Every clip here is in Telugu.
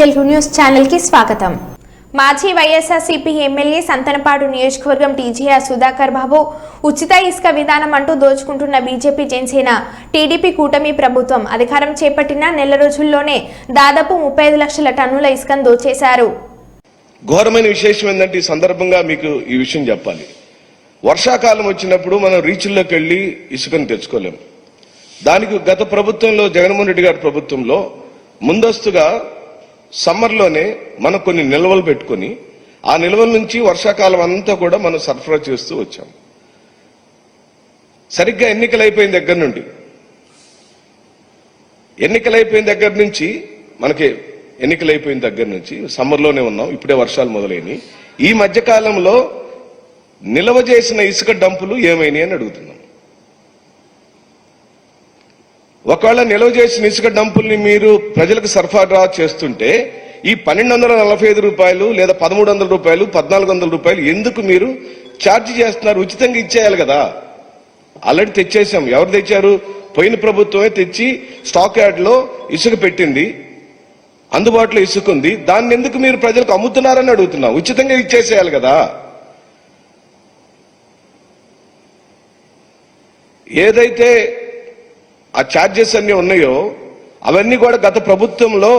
తెలుగు న్యూస్ ఛానల్కి స్వాగతం. మాజీ వైఎస్ఆర్సీపీ ఎమ్మెల్యే సంతనపాడు నియోజకవర్గం టీజీఆర్ సుధాకర్ బాబు ఉచిత ఇసుక విధానం అంటూ దోచుకుంటున్న బీజేపీ జనసేన టీడీపీ కూటమి ప్రభుత్వం అధికారం చేపట్టిన నెల రోజుల్లోనే దాదాపు ముప్పై ఐదు లక్షల టన్నుల ఇసుకను దోచేశారు. ఘోరమైన విశేషం ఏంటంటే ఈ సందర్భంగా మీకు ఈ విషయం చెప్పాలి. వర్షాకాలం వచ్చినప్పుడు మనం రీచుల్లోకి వెళ్ళి ఇసుకను తెచ్చుకోలేం. దానికి గత ప్రభుత్వంలో జగన్మోహన్ రెడ్డి గారి ప్రభుత్వంలో ముందస్తుగా సమ్మర్లోనే మనం కొన్ని నిల్వలు పెట్టుకొని ఆ నిల్వల నుంచి వర్షాకాలం అంతా కూడా మనం సరఫరా చేస్తూ వచ్చాం. సరిగ్గా ఎన్నికలు అయిపోయిన దగ్గర నుండి. ఎన్నికలు అయిపోయిన దగ్గర నుంచి మనకి ఎన్నికలు అయిపోయిన దగ్గర నుంచి సమ్మర్లోనే ఉన్నాం ఇప్పుడే వర్షాలు మొదలైనవి ఈ మధ్యకాలంలో నిల్వ చేసిన ఇసుక డంపులు ఏమైనాయి అని అడుగుతున్నాం. ఒకవేళ నిల్వ చేసిన ఇసుక డంపుల్ని మీరు ప్రజలకు సరఫరా చేస్తుంటే ఈ పన్నెండు వందల నలభై ఐదు రూపాయలు లేదా పదమూడు వందల రూపాయలు పద్నాలుగు వందల రూపాయలు ఎందుకు మీరు ఛార్జ్ చేస్తున్నారు? ఉచితంగా ఇచ్చేయాలి కదా. ఆల్రెడీ తెచ్చేసాం. ఎవరు తెచ్చారు? పోయిన ప్రభుత్వమే తెచ్చి స్టాక్ యార్డ్లో ఇసుక పెట్టింది. అందుబాటులో ఇసుక ఉంది. దాన్ని ఎందుకు మీరు ప్రజలకు అమ్ముతున్నారని అడుగుతున్నా. ఉచితంగా ఇచ్చేసేయాలి కదా. ఏదైతే ఆ ఛార్జెస్ అన్ని ఉన్నాయో అవన్నీ కూడా గత ప్రభుత్వంలో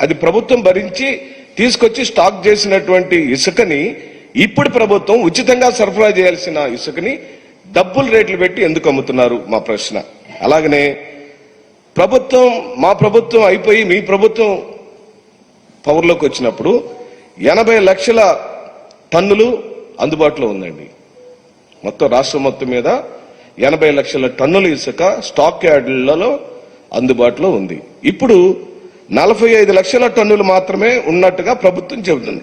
అది ప్రభుత్వం భరించి తీసుకొచ్చి స్టాక్ చేసినటువంటి ఇసుకని ఇప్పుడు ప్రభుత్వం ఉచితంగా సరఫరా చేయాల్సిన ఇసుకని డబ్బులు రేట్లు పెట్టి ఎందుకు అమ్ముతున్నారు? మా ప్రశ్న. అలాగనే ప్రభుత్వం మా ప్రభుత్వం అయిపోయి మీ ప్రభుత్వం పవర్లోకి వచ్చినప్పుడు ఎనభై లక్షల టన్నులు అందుబాటులో ఉందండి. మొత్తం రాష్ట్రం మొత్తం మీద ఎనభై లక్షల టన్నుల ఇసుక స్టాక్ యార్డులలో అందుబాటులో ఉంది. ఇప్పుడు నలభై ఐదు లక్షల టన్నులు మాత్రమే ఉన్నట్టుగా ప్రభుత్వం చెబుతుంది.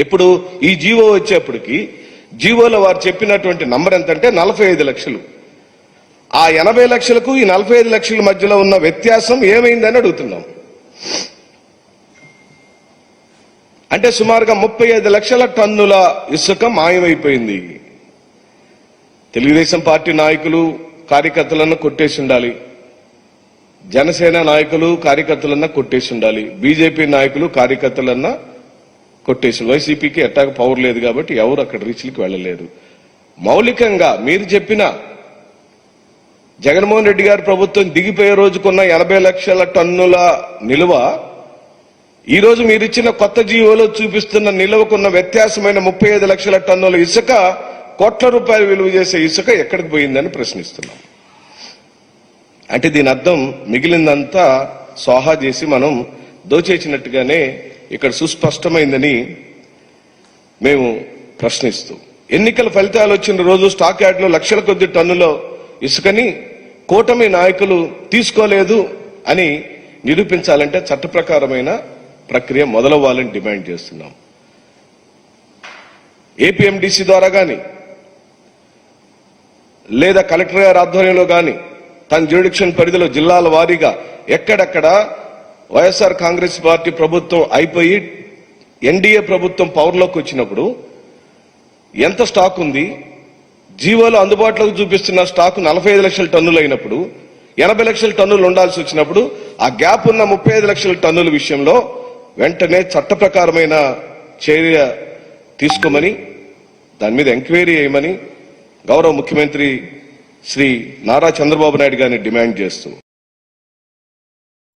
ఇప్పుడు ఈ జీవో వచ్చేప్పటికి జీవోలో వారు చెప్పినటువంటి నంబర్ ఎంతంటే నలభై ఐదు లక్షలు. ఆ ఎనభై లక్షలకు ఈ నలభై ఐదు లక్షల మధ్యలో ఉన్న వ్యత్యాసం ఏమైందని అడుగుతున్నాం. అంటే సుమారుగా ముప్పై ఐదు లక్షల టన్నుల ఇసుక మాయమైపోయింది. తెలుగుదేశం పార్టీ నాయకులు కార్యకర్తలను కొట్టేసి ఉండాలి. జనసేన నాయకులు కార్యకర్తలన్న కొట్టేసి ఉండాలి. బీజేపీ నాయకులు కార్యకర్తలన్నా కొట్టేసి వైసీపీకి ఎట్టాక పవర్ లేదు కాబట్టి ఎవరు అక్కడ రీచ్లకి వెళ్ళలేరు మౌలికంగా మీరు చెప్పిన జగన్మోహన్ రెడ్డి గారి ప్రభుత్వం దిగిపోయే రోజుకున్న ఎనభై లక్షల టన్నుల నిలువ ఈ రోజు కొత్త జీవోలో చూపిస్తున్న నిల్వకున్న వ్యత్యాసమైన ముప్పై ఐదు లక్షల టన్నుల ఇసుక కోట్ల రూపాయలు విలువ చేసే ఇసుక ఎక్కడికి పోయిందని ప్రశ్నిస్తున్నాం. అంటే దీని అర్థం మిగిలిందంతా సోహా చేసి మనం దోచేసినట్టుగానే ఇక్కడ సుస్పష్టమైందని మేము ప్రశ్నిస్తూ. ఎన్నికల ఫలితాలు వచ్చిన రోజు స్టాక్ యార్డ్లో లక్షల కొద్ది టన్నుల ఇసుకని కూటమి నాయకులు తీసుకోలేదు అని నిరూపించాలంటే చట్ట ప్రకారమైన ప్రక్రియ మొదలవ్వాలని డిమాండ్ చేస్తున్నాం. ఏపీఎండిసి ద్వారా కానీ లేదా కలెక్టర్ గారి ఆధ్వర్యంలో కానీ తన జ్యూడిక్షన్ పరిధిలో జిల్లాల వారీగా ఎక్కడెక్కడ వైఎస్ఆర్ కాంగ్రెస్ పార్టీ ప్రభుత్వం అయిపోయి ఎన్డీఏ ప్రభుత్వం పవర్లోకి వచ్చినప్పుడు ఎంత స్టాక్ ఉంది? జీవోలో అందుబాటులోకి చూపిస్తున్న స్టాక్ నలభై ఐదు లక్షల టన్నులు అయినప్పుడు ఎనభై లక్షల టన్నులు ఉండాల్సి వచ్చినప్పుడు ఆ గ్యాప్ ఉన్న ముప్పై ఐదు లక్షల టన్నుల విషయంలో వెంటనే చట్ట ప్రకారమైన చర్య తీసుకోమని దాని మీద ఎంక్వైరీ చేయమని గౌరవ ముఖ్యమంత్రి శ్రీ నారా చంద్రబాబు నాయుడు గారిని డిమాండ్ చేస్తూ